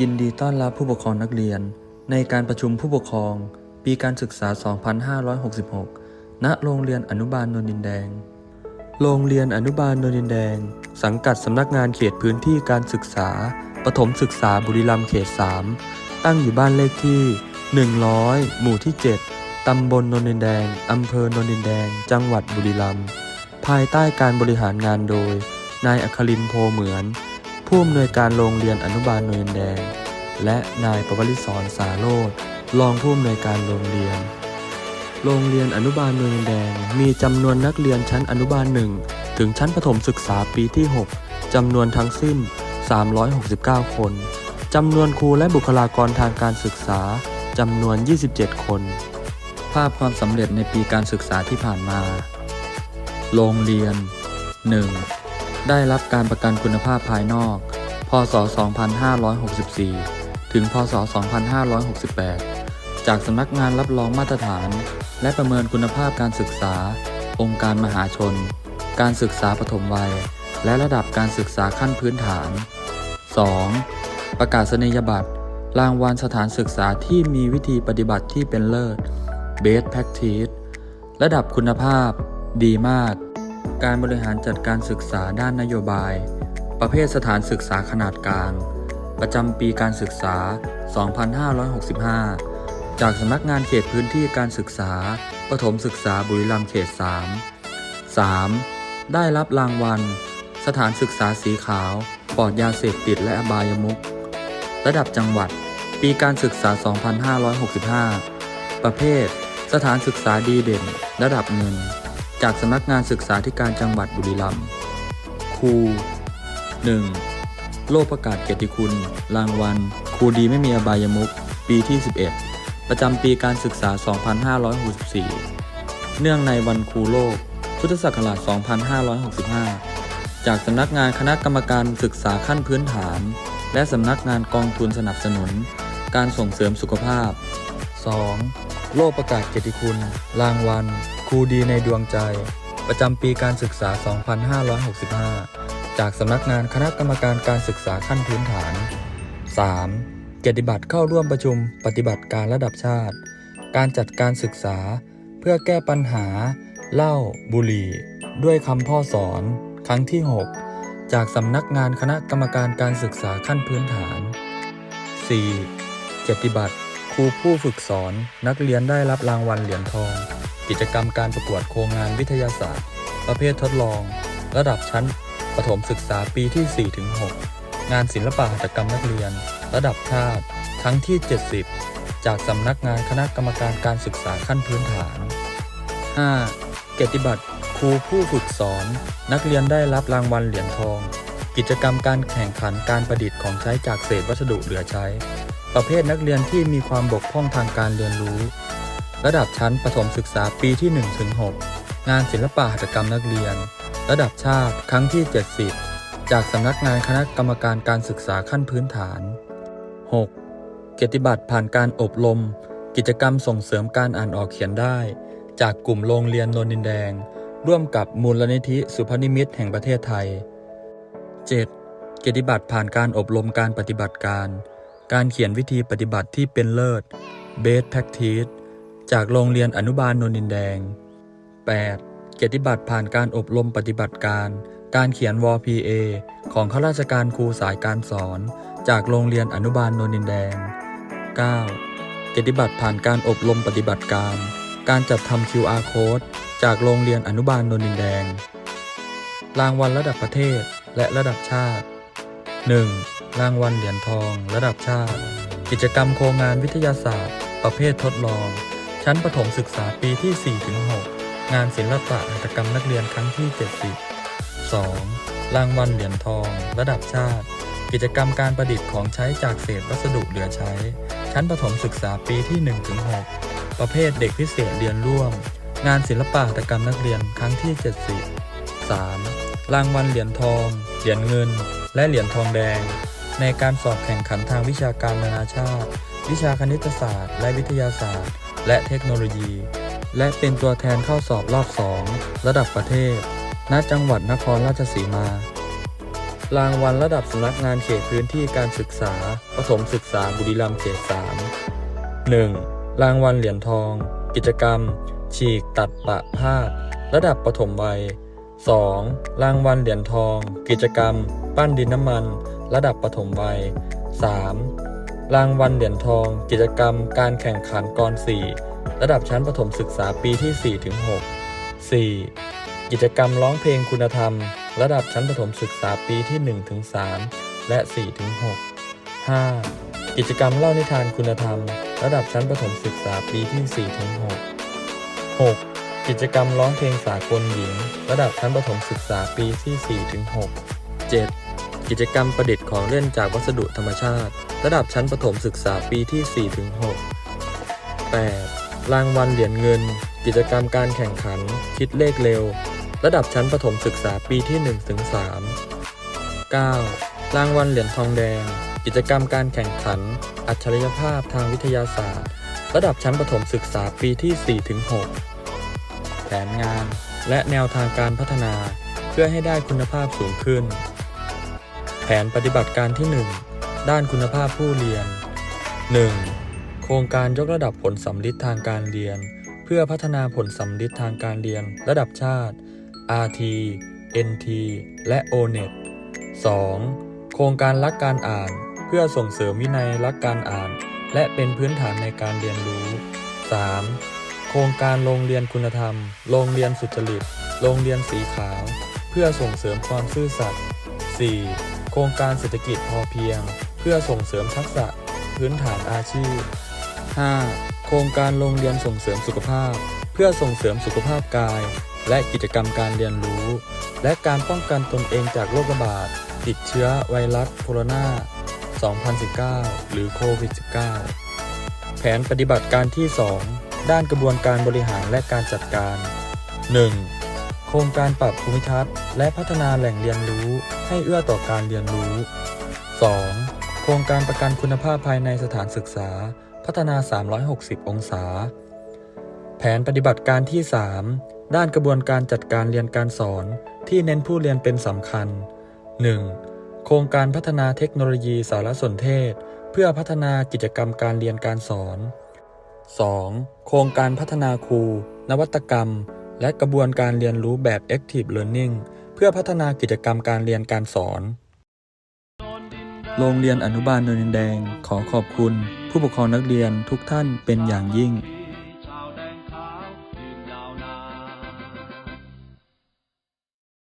ยินดีต้อนรับผู้ปกครองนักเรียน ในการประชุมผู้ปกครอง ปีการศึกษา 2566 ณ โรงเรียนอนุบาลนนดินแดง โรงเรียนอนุบาลนนดินแดง สังกัดสำนักงานเขตพื้นที่การศึกษา ประถมศึกษาบุรีรัมย์เขต 3 ตั้งอยู่บ้านเลขที่ 100 หมู่ที่ 7 ตำบลนนดินแดง อำเภอนนดินแดง จังหวัดบุรีรัมย์ ภายใต้การบริหารงานโดย นายอัครินโพเหมือน ผู้อำนวยการโรงเรียนอนุบาลนนนแดง และนายประวริศรสาโรธรองผู้อำนวยการโรงเรียน โรงเรียนอนุบาลนนนแดง มีจำนวนนักเรียนชั้นอนุบาลหนึ่งถึงชั้นประถมศึกษาปีที่ 6จำนวนทั้งสิ้น 369 คนจำนวนครูและบุคลากรทางการศึกษาจำนวน 27 คน ภาพความสำเร็จในปีการศึกษาที่ผ่านมา โรงเรียน 1. ได้รับการประกันคุณภาพภายนอก พศ 2564 ถึง พศ 2568 จากสำนักงานรับรองมาตรฐาน และประเมินคุณภาพการศึกษา องค์การมหาชน การศึกษาปฐมวัย และระดับการศึกษาขั้นพื้นฐาน 2. ประกาศนียบัตร รางวัลสถานศึกษาที่มีวิธีปฏิบัติที่เป็นเลิศ Best Practice ระดับคุณภาพ ดีมาก การบริหารจัดการศึกษาด้านนโยบาย ประเภทสถานศึกษาขนาดกลาง ประจำปีการศึกษา 2565 จากสำนักงานเขตพื้นที่การศึกษา ประถมศึกษาบุรีรัมย์เขต 3 3. ได้รับรางวัล สถานศึกษาสีขาว ปลอดยาเสพติดและอบายมุขระดับจังหวัด ปีการศึกษา 2565 ประเภท สถานศึกษาดีเด่น ระดับเงิน จากสำนักงานศึกษาธิการจังหวัดบุรีรัมย์ครู 1. โลกประกาศเกียรติคุณ รางวัล ครูดีไม่มีอบายมุขปีที่ 11 ประจำปีการศึกษา 2564 เนื่องในวันครูโลก พุทธศักราช 2565 จากสำนักงานคณะกรรมการศึกษาขั้นพื้นฐาน และสำนักงานกองทุนสนับสนุน การส่งเสริมสุขภาพ 2. โลกประกาศเกียรติคุณ รางวัล ครูดีในดวงใจ ประจำปีการศึกษา 2565 จากสำนักงานคณะกรรมการการศึกษาขั้นพื้นฐาน 3. เกียรติบัตรเข้าร่วมประชุมปฏิบัติการระดับชาติ การจัดการศึกษา เพื่อแก้ปัญหาเหล้าบุหรี่ ด้วยคำพ่อสอน ครั้งที่ 6 จากสำนักงานคณะกรรมการการศึกษาขั้นพื้นฐาน 4. เกียรติบัตร รูผู้ฝึกสอนนักเรียนได้รับรางวัลเหรียญทอง กิจกรรมการประกวดโครงงานวิทยาศาสตร์ ประเภททดลอง ระดับชั้น ประถมศึกษาปีที่ 4-6 งานศิลปะหัตถกรรมนักเรียน ระดับชาติครั้งที่ 70 จากสำนักงานคณะกรรมการการศึกษาขั้นพื้นฐาน 5. เกียรติบัตรครูผู้ฝึกสอน นักเรียนได้รับรางวัลเหรียญทอง กิจกรรมการแข่งขันการประดิษฐ์ของใช้จากเศษวัสดุเหลือใช้ ประเภทนักเรียนที่มีความบกพร่องทางการเรียนรู้ ระดับชั้นประถมศึกษาปีที่1-6งานศิลปะหัตถกรรมนักเรียน ระดับชาติครั้งที่ 70 จากสำนักงานคณะกรรมการการศึกษาขั้นพื้นฐาน 6. เกียรติบัตรผ่านการอบรม กิจกรรมส่งเสริมการอ่านออกเขียนได้ จากกลุ่มโรงเรียนนนดินแดง ร่วมกับมูลนิธิสุพนิมิตแห่งประเทศไทย 7. เกียรติบัตรผ่านการอบรมการปฏิบัติการ การเขียนวิธีปฏิบัติที่เป็นเลิศ Best Practice จากโรงเรียนอนุบาลนนินแดง 8. เกียรติบัตรผ่านการอบรมปฏิบัติการ การเขียนว PA ของข้าราชการครูสายการสอน จากโรงเรียนอนุบาลนนินแดง 9. เกียรติบัตรผ่านการอบรมปฏิบัติการ การจัดทำ QR Code จากโรงเรียนอนุบาลนนินแดง รางวัลระดับประเทศและระดับชาติ 1. รางวัลเหรียญทอง ระดับชาติ กิจกรรมโครงงานวิทยาศาสตร์ ประเภททดลอง ชั้นประถมศึกษาปีที่ 4-6 งานศิลปะหัตถกรรมนักเรียนครั้งที่ 70 2. รางวัลเหรียญทอง ระดับชาติ กิจกรรมการประดิษฐ์ของใช้จากเศษวัสดุเหลือใช้ ชั้นประถมศึกษาปีที่ 1-6 ประเภทเด็กพิเศษเรียนร่วม งานศิลปะหัตถกรรมนักเรียนครั้งที่ 70 3. รางวัลเหรียญทอง เหรียญเงิน และเหรียญทองแดง ในการสอบแข่งขันทางวิชาการนานาชาติ วิชาคณิตศาสตร์ และวิทยาศาสตร์ และเทคโนโลยี และเป็นตัวแทนเข้าสอบรอบ 2 ระดับประเทศ ณ จังหวัดนครราชสีมารางวัลระดับสำนักงานเขตพื้นที่การศึกษาประถมศึกษาบุรีรัมย์เขต 3 1. รางวัลเหรียญทอง กิจกรรม ฉีกตัดปะพาดระดับประถมวัย 2. รางวัลเหรียญทอง กิจกรรม ปั้นดินน้ำมัน ระดับประถมวัย 3. รางวัลเหรียญทอง กิจกรรม การแข่งขันกร4ระดับชั้นประถมศึกษาปีที่4-6 4. กิจกรรมร้องเพลงคุณธรรม ระดับชั้นประถมศึกษาปีที่1-3และ4-6 5. กิจกรรมเล่านิทานคุณธรรม ระดับชั้นประถมศึกษาปีที่4-6 6. กิจกรรมร้องเพลงสากลหญิง ระดับชั้นประถมศึกษาปีที่4-6 7. กิจกรรมประดิษฐ์ของเล่นจากวัสดุธรรมชาติ ระดับชั้นประถมศึกษาปีที่ 4-6 8. รางวัลเหรียญเงิน กิจกรรมการแข่งขัน คิดเลขเร็ว ระดับชั้นประถมศึกษาปีที่ 1-3 9. รางวัลเหรียญทองแดง กิจกรรมการแข่งขัน อัจฉริยภาพทางวิทยาศาสตร์ ระดับชั้นประถมศึกษาปีที่ 4-6 แผนงาน และแนวทางการพัฒนาเพื่อให้ได้คุณภาพสูงขึ้น ผนปฏิบัติการที่ 1 ด้านคุณภาพผู้เรียน 1. โครงการยกระดับผลสำลิดทางการเรียน เพื่อพัฒนาผลสำลิดทางการเรียน ระดับชาติ RT NT และ ONET 2. โครงการรักการอ่าน เพื่อส่งเสริมวินัยรักการอ่าน และเป็นพื้นฐานในการเรียนรู้ 3. โครงการโรงเรียนคุณธรรม โรงเรียนสุจริต โรงเรียนสีขาว เพื่อส่งเสริมความซื่อสัตย์ 4. โครงการเศรษฐกิจพอเพียง เพื่อส่งเสริมทักษะพื้นฐานอาชีพ 5. โครงการโรงเรียนส่งเสริมสุขภาพ เพื่อส่งเสริมสุขภาพกาย และกิจกรรมการเรียนรู้ และการป้องกันตนเองจากโรคระบาด ติดเชื้อไวรัสโคโรนา2019 หรือโควิด -19 แผนปฏิบัติการที่ 2 ด้านกระบวนการบริหารและการจัดการ 1. โครงการปรับภูมิทัศน์และพัฒนาแหล่งเรียนรู้ให้เอื้อต่อการเรียนรู้ 2. โครงการประกันคุณภาพภายในสถานศึกษา พัฒนา 360 องศา แผนปฏิบัติการที่ 3 ด้านกระบวนการจัดการเรียนการสอนที่เน้นผู้เรียนเป็นสำคัญ 1. โครงการพัฒนาเทคโนโลยีสารสนเทศ เพื่อพัฒนากิจกรรมการเรียนการสอน 2. โครงการพัฒนาครู นวัตกรรม และกระบวนการเรียนรู้แบบ Active Learning เพื่อพัฒนากิจกรรมการเรียนการสอน โรงเรียนอนุบาลเนินดินแดง ขอขอบคุณ ผู้ปกครองนักเรียนทุกท่านเป็นอย่างยิ่ง